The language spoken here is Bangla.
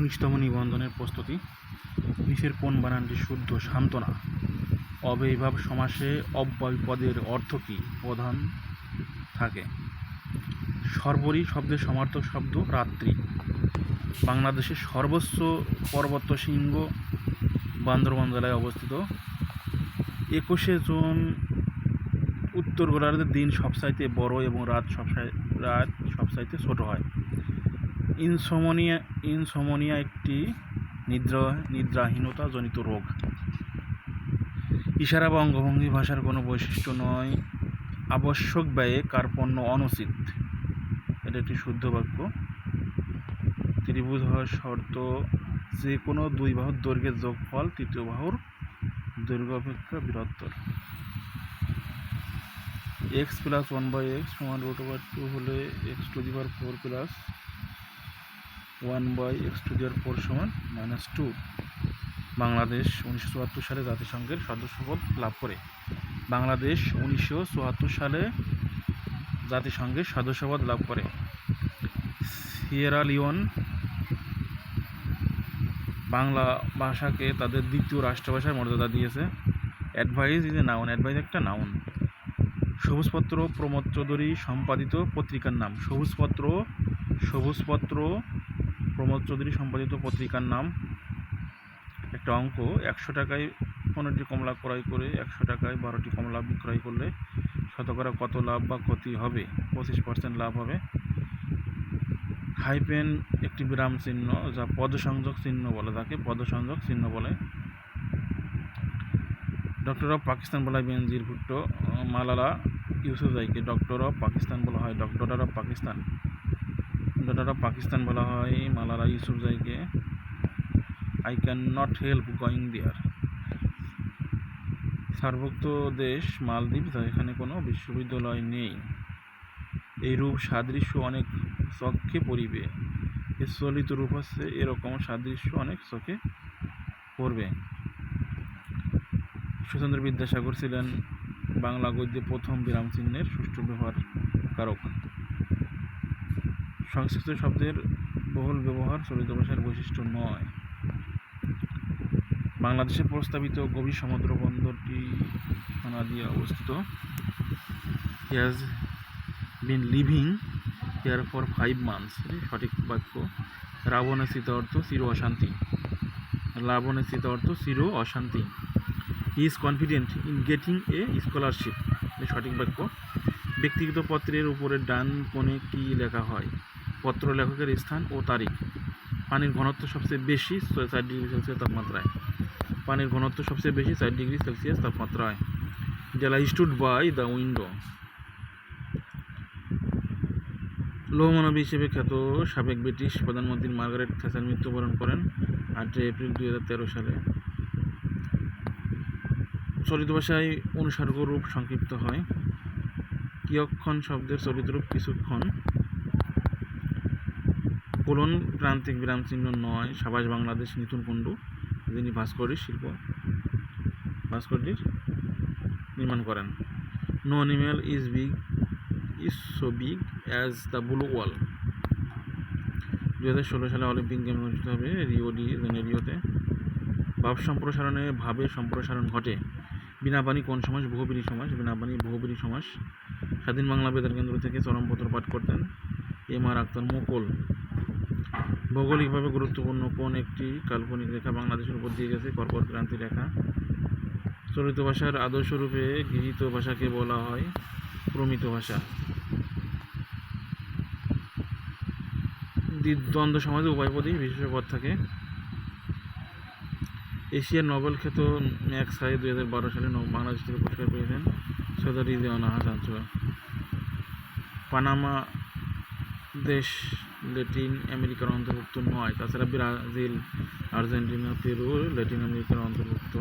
উনিশতম নিবন্ধনের প্রস্তুতি। নিচের কোন বানানটি শুদ্ধ, সান্ত্বনা? অব্যয়ীভাব সমাসে অব্যয় পদের অর্থ কী? প্রধান থাকে। সর্বরী শব্দের সমার্থক শব্দ রাত্রি। বাংলাদেশের সর্বোচ্চ পর্বত শৃঙ্গ বান্দরবান জেলায় অবস্থিত। একুশে জুন উত্তর গোলার্ধের দিন সবচাইতে বড় এবং রাত সবসাই রাত সবচাইতে ছোট হয়। ইনসোমনিয়া ইনসোমনিয়া একটি নিদ্রা, নিদ্রাহীনতা জনিত রোগ। ইশারা বা অঙ্গভঙ্গি ভাষার কোনো বৈশিষ্ট্য নয়। আবশ্যক ব্যয়ে কার্পণ্য অনুচিত। এটা একটি শুদ্ধ বাক্য। ত্রিভুজ হওয়ার শর্ত, যে কোনো দুই বাহুর দৈর্ঘ্যের যোগফল, তৃতীয় বাহুর দৈর্ঘ্য অপেক্ষা বৃহত্তর। X plus one by x সমান রুট ওভার টু হলে x to the power four plus one by x to the power four সমান মাইনাস টু। বাংলাদেশ উনিশশো চুয়াত্তর সালে জাতিসংঘের সদস্যপদ লাভ করে। বাংলাদেশ উনিশশো চুয়াত্তর সালে জাতিসংঘের সদস্যপদ লাভ করে। সিয়েরা লিওন বাংলা ভাষাকে তাদের দ্বিতীয় রাষ্ট্রভাষার মর্যাদা দিয়েছে। Advice is a noun, advice একটা নাউন। সবুজপত্র প্রমোদ চৌধুরী সম্পাদিত পত্রিকার নাম সবুজপত্র সবুজপত্র প্রমোদ চৌধুরী সম্পাদিত পত্রিকার নাম। একটা অঙ্ক, একশো টাকায় পনেরোটি কমলা ক্রয় করে একশো টাকায় বারোটি কমলা বিক্রয় করলে শতকরা কত লাভ বা ক্ষতি হবে? পঁচিশ পার্সেন্ট লাভ হবে। হাইপেন একটি বিরাম চিহ্ন যা পদসংযোগ চিহ্ন বলে, তাকে পদসংযোগ চিহ্ন বলে। ডক্টর অফ পাকিস্তান বলা হয় বেনজির ভুট্টো, মালালা ইউসুফজাইকে ডক্টর অফ পাকিস্তান বলা হয় doctor of Pakistan. Doctor Pakistan বলা হয় Malala ইউসুফজাইকে I can not help going there সার্বভৌম দেশ মালদ্বীপ এখানে কোনো বিশ্ববিদ্যালয় নেই। এইরূপ সাদৃশ্য অনেক চক্ষে পড়িবে। এর চলিত রূপ হচ্ছে এরকম সাদৃশ্য অনেক চোখে পড়বে। সুচন্দ্র বিদ্যাসাগর ছিলেন বাংলা গদ্যে প্রথম বিরাম চিহ্নের সুষ্ঠু ব্যবহার কারক সংস্কৃত শব্দের বহুল ব্যবহার চলিত ভাষার বৈশিষ্ট্য নয়। বাংলাদেশের প্রস্তাবিত গভীর সমুদ্র বন্দরটি সোনাদিয়া অবস্থিত। Has been living here for five months সঠিক বাক্য। রাবণের স্থিত অর্থ চির অশান্তি। রাবণের স্থিত অর্থ চির অশান্তি। He is confident in getting a scholarship সঠিক বাক্য। ব্যক্তিগত পত্রের উপরে ডান কোণে কী লেখা হয়? পত্র লেখকের স্থান ও তারিখ। পানির ঘনত্ব সবচেয়ে বেশি চার ডিগ্রি সেলসিয়াস তাপমাত্রায়। পানির ঘনত্ব সবচেয়ে বেশি চার ডিগ্রি সেলসিয়াস তাপমাত্রায়। জেলা স্টুড বাই দ্য উইন্ডো। লৌহমানবী হিসেবে খ্যাত সাবেক ব্রিটিশ প্রধানমন্ত্রী মার্গারেট থ্যাচার মৃত্যুবরণ করেন আটই এপ্রিল দুই হাজার তেরো সালে। চলিত ভাষায় অনুসর্গ রূপ সংক্ষিপ্ত হয়। কিয়ক্ষণ শব্দের চলিত রূপ কিছুক্ষণ। কোলন প্রান্তিক বিরাম চিহ্ন নয়, সাবাস বাংলাদেশ, নিতুন কুণ্ডু, যিনি ভাস্করের শিল্প ভাস্করটির নির্মাণ করেন। No animal is big is so big as the blue whale দু হাজার ষোলো সালে অলিম্পিক গেম অনুষ্ঠিত হবে রিও ডি জেনেরিওতে। ভাব সম্প্রসারণে ভাবে সম্প্রসারণ ঘটে। বিনা পানি কোন সমাজ? বহুবিরী সমাজ। বিনা পানি বহুবিরী সমাস স্বাধীন বাংলা বেতার কেন্দ্র থেকে চরমপত্র পাঠ করতেন এম আর আক্তার মুকুল। ভৌগোলিকভাবে গুরুত্বপূর্ণ কোন একটি কাল্পনিক রেখা বাংলাদেশের উপর দিয়ে গেছে? কর্কট ক্রান্তি রেখা। চলিত ভাষার আদর্শরূপে গৃহীত ভাষাকে বলা হয় প্রমিত ভাষা। দ্বি- দ্বন্দ্ব সমাজে উভয়পদী বিশেষ পদ থাকে। এশিয়ার নোবেল খ্যাত ম্যাক্স হাই দুই হাজার বারো সালে বাংলাদেশ থেকে পুরস্কার পেয়েছেন সৈয়দ রিজওয়ানা হাসান পানামা দেশ ল্যাটিন আমেরিকার অন্তর্ভুক্ত নয়। তাছাড়া ব্রাজিল আর্জেন্টিনা পেরু ল্যাটিন আমেরিকার অন্তর্ভুক্ত।